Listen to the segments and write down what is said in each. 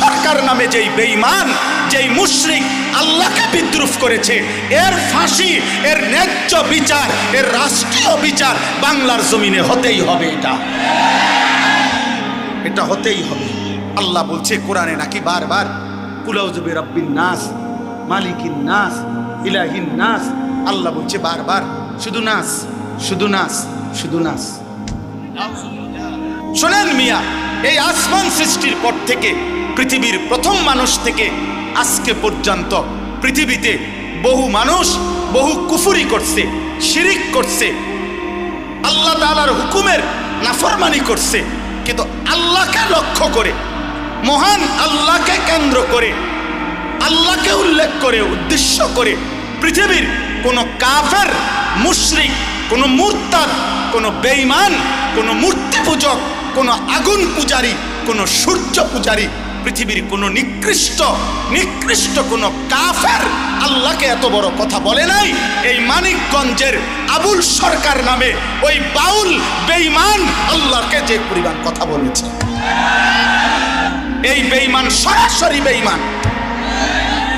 সরকার নামে যেই বেঈমান, যেই মুশরিক আল্লাহকে বিদ্রুপ করেছে, এর ফাঁসি, এর ন্যায্য বিচার, এর রাষ্ট্রীয় বিচার বাংলার জমিনে হতেই হবে এটা। এটা হতেই হবে। আল্লাহ বলছে, কোরআনে নাকি বারবার কুলাউজুবে রব্বিন নাস, মালিকিন নাস, ইলাহিন নাস। আল্লাহ বলছে, বারবার, শুধু নাস শুধু নাস শুধু নাস। শোনেন মিয়া এই আসমান সৃষ্টির পর থেকে পৃথিবীর প্রথম মানুষ থেকে আজকে পর্যন্ত পৃথিবীতে বহু মানুষ বহু কুফুরি করছে, শিরিক করছে, আল্লাহ তাআলার হুকুমের নাফরমানি করছে। কিন্তু আল্লাহকে লক্ষ্য করে, মহান আল্লাহকে কেন্দ্র করে, আল্লাহকে উল্লেখ করে, উদ্দেশ্য করে পৃথিবীর কোনো কাফের, মুশরিক, কোন মুরতাদ, কোনো বেঈমান, কোন মূর্তি পূজক কোন আগুন পূজারী, কোন সূর্য পূজারী, পৃথিবীর কোন নিকৃষ্ট নিকৃষ্ট কোন কাফের আল্লাহকে এত বড় কথা বলে নাই। এই মানিকগঞ্জের আবুল সরকার নামে ওই বাউল বেঈমান আল্লাহকে যে পরিমাণ কথা বলেছে। এই বেঈমান সরাসরি বেঈমান।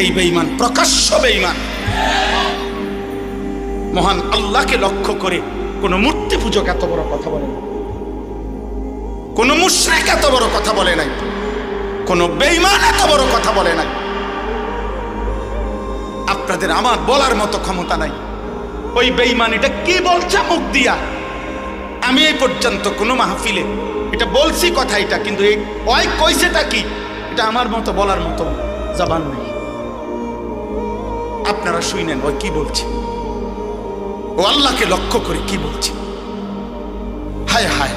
এই বেঈমান প্রকাশ্য বেঈমান। মহান আল্লাহকে লক্ষ্য করে কোনো মূর্তি পূজক এত বড় কথা বলে না কোন মুশরিক এত বড় কথা বলে নাই। কোন বেঈমান এত বড় কথা বলে নাই। আপনাদের আমার বলার মতো ক্ষমতা নাই। ওই বেঈমান এটা কি বলছে মুখ দিয়া? আমি এই পর্যন্ত কোনো মাহফিলে এটা বলছি কথা এটা, কিন্তু এই ওই কইছেটা কি? এটা আমার মতো বলার মতো জবান নেই। আপনারা শুনেন ওই কি বলছে? ও আল্লাহকে লক্ষ্য করে কি বলছে? হায় হায়।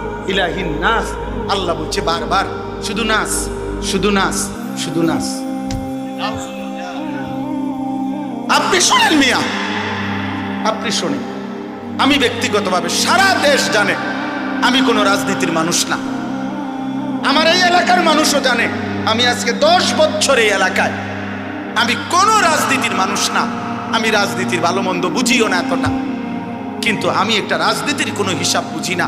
ইলাহিন নাস। আল্লাহ বলছে বারবার, শুধু নাস শুধু নাস শুধু নাস। আপনি শোনেন মিয়া, আপনি শোনেন। আমি ব্যক্তিগতভাবে সারা দেশ জানে, আমি কোনো রাজনীতির মানুষ না। আমার এই এলাকার মানুষও জানে, আমি আজকে দশ বছর এই এলাকায়। আমি কোনো রাজনীতির মানুষ না, আমি রাজনীতির ভালো মন্দ বুঝিও না এতটা। কিন্তু আমি একটা রাজনীতির কোনো হিসাব বুঝি না।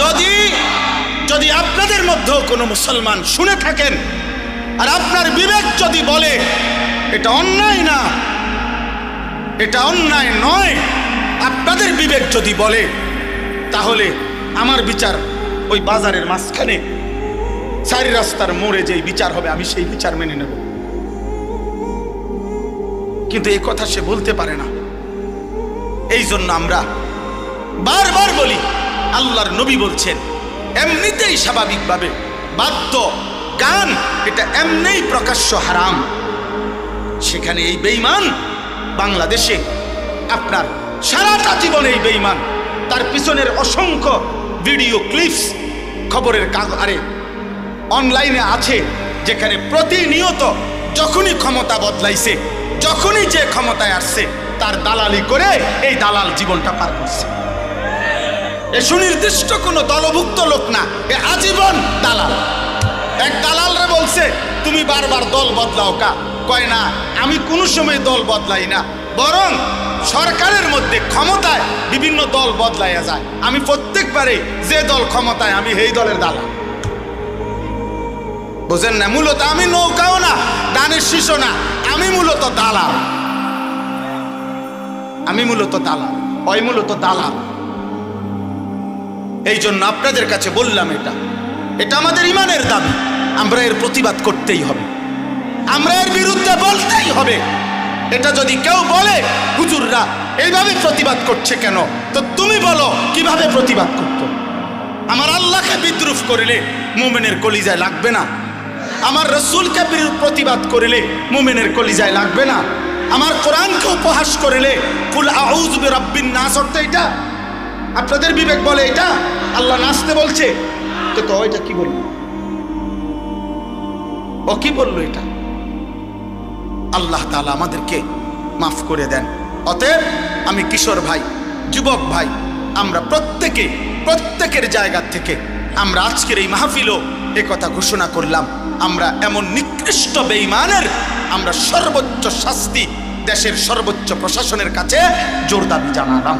যদি যদি আপনাদের মধ্যেও কোনো মুসলমান শুনে থাকেন, আর আপনার বিবেক যদি বলে, এটা অন্যায় না, এটা অন্যায় নয়, আপনাদের বিবেক যদি বলে, তাহলে আমার বিচার ওই বাজারের মাঝখানে চারি রাস্তার মোড়ে যেই বিচার হবে, আমি সেই বিচার মেনে নেব। কিন্তু এই কথা সে বলতে পারে না। এই জন্য আমরা বারবার বলি, আল্লাহর নবী বলছেন, এমনিতেই স্বাভাবিকভাবে বাদ্য গান এটা এমনিই প্রকাশ্য হারাম। সেখানে এই বেঈমান বাংলাদেশে আপনার সারাটা জীবন এই বেঈমান। তার পিছনের অসংখ্য ভিডিও ক্লিপস খবরের কাগজ আরে অনলাইনে আছে, যেখানে প্রতিনিয়ত যখনই ক্ষমতা বদলাইছে, যখনই যে ক্ষমতায় আসছে, তার দালালি করে এই দালাল জীবনটা পার করছে। এ সুনির্দিষ্ট কোনো দলভুক্ত লোক না, এ আজীবন দালাল। এক দালালরে বলছে, তুমি বারবার দল বদলাও কা। কয় না, আমি কোনো সময় দল বদলাই না, বরং সরকারের মধ্যে ক্ষমতায় বিভিন্ন দল বদলাইয়া যায়। আমি প্রত্যেকবারে যে দল ক্ষমতায়, আমি এই দলের দালাল। বুঝেন না, মূলত আমি নৌকাও না দানের শিশু না, আমি মূলত দালাল। আমি মূলত দালাল, ওই মূলত দালাল। এই জন্য আপনাদের কাছে বললাম এটা। এটা আমাদের ইমানের দাবি, আমরা এর প্রতিবাদ করতেই হবে। আমরা এর বিরুদ্ধে বলতেই হবে। এটা যদি কেউ বলে, হুজুররা এইভাবে প্রতিবাদ করছে কেন? তো তুমি বলো, কীভাবে প্রতিবাদ করতো? আমার আল্লাহকে বিদ্রুপ করিলে মোমেনের কলিজায় লাগবে না। আমার রসুলকে প্রতিবাদ করিলে মোমেনের কলিজায় লাগবে না। আমার কোরআনকে উপহাস করিলে, কুল আউজ রব্বিন নাস অর্থ এটা। আপনাদের বিবেক বলে এটা। আল্লাহ নাচতে বলছে, তো তো এটা কি বলল? ও কি বলল এটা? আল্লাহ তালা আমাদেরকে মাফ করে দেন। অতএব আমি কিশোর ভাই, যুবক ভাই, আমরা প্রত্যেকে, প্রত্যেকের জায়গা থেকে আমরা আজকের এই মাহফিলও এ কথা ঘোষণা করলাম। আমরা এমন নিকৃষ্ট বেইমানের আমরা সর্বোচ্চ শাস্তি দেশের সর্বোচ্চ প্রশাসনের কাছে জোর দাবি জানালাম।